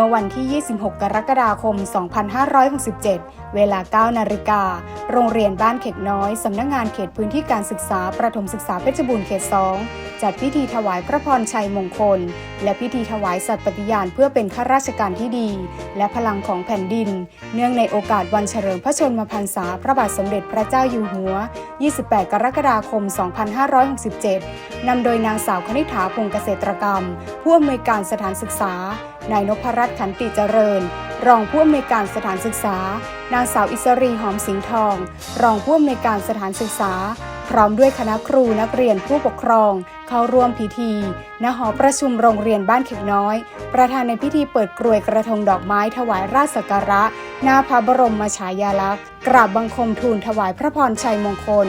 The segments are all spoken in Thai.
ื่อวันที่ 26 กรกฎาคม 2567 เวลา 9 นาฬิกา โรงเรียนบ้านเข็กน้อย สำนักงงานเขตพื้นที่การศึกษา ประถมศึกษาเพชรบูรณ์เขต 2 จัดพิธีถวายพระพรชัยมงคล และพิธีถวายสัตย์ปฏิญาณเพื่อเป็นข้าราชการที่ดี และพลังของแผ่นดิน เนื่องในโอกาสวันเฉลิมพระชนมพรรษา พระบาทสมเด็จพระเจ้าอยู่หัว 28 กรกฎาคม 2567 นำโดยนางสาวคณิษฐาพงเกษตรกรรม ผู้อำนวยการสถานศึกษานายนพรัตน์ขันติเจริญ รองผู้อำนวยการสถานศึกษา นางสาวอิสรีหอมสิงห์ทอง รองผู้อำนวยการสถานศึกษา พร้อมด้วยคณะครูนักเรียนผู้ปกครอง เข้าร่วมพิธีณหอประชุมโรงเรียนบ้านเข็กน้อย ประธานในพิธีเปิดกรวยกระทงดอกไม้ถวายราชสักการะ หน้าพระบรมฉายาลักษณ์ กราบบังคมทูลถวายพระพรชัยมงคล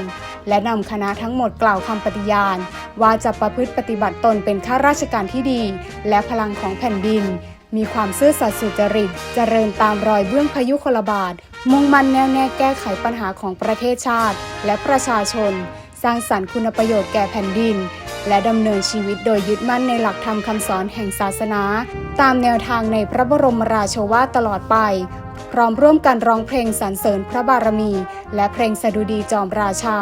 และนำคณะทั้งหมดกล่าวคำปฏิญาณว่าจะประพฤติปฏิบัติตนเป็นข้าราชการที่ดี และพลังของแผ่นดิน มีความซื่อสัตย์สุจริต เจริญตามรอยเบื้องพยุคลบาท มุ่งมั่นแน่วแน่แก้ไขปัญหาของประเทศชาติ และประชาชน สร้างสรรค์คุณประโยชน์แก่แผ่นดิน และดำเนินชีวิตโดยยึดมั่นในหลักธรรมคำสอนแห่งศาสนา ตามแนวทางในพระบรมราโชวาทตลอดไป พร้อมร่วมกันร้องเพลงสรรเสริญพระบารมี และเพลงสดุดีจอมราชา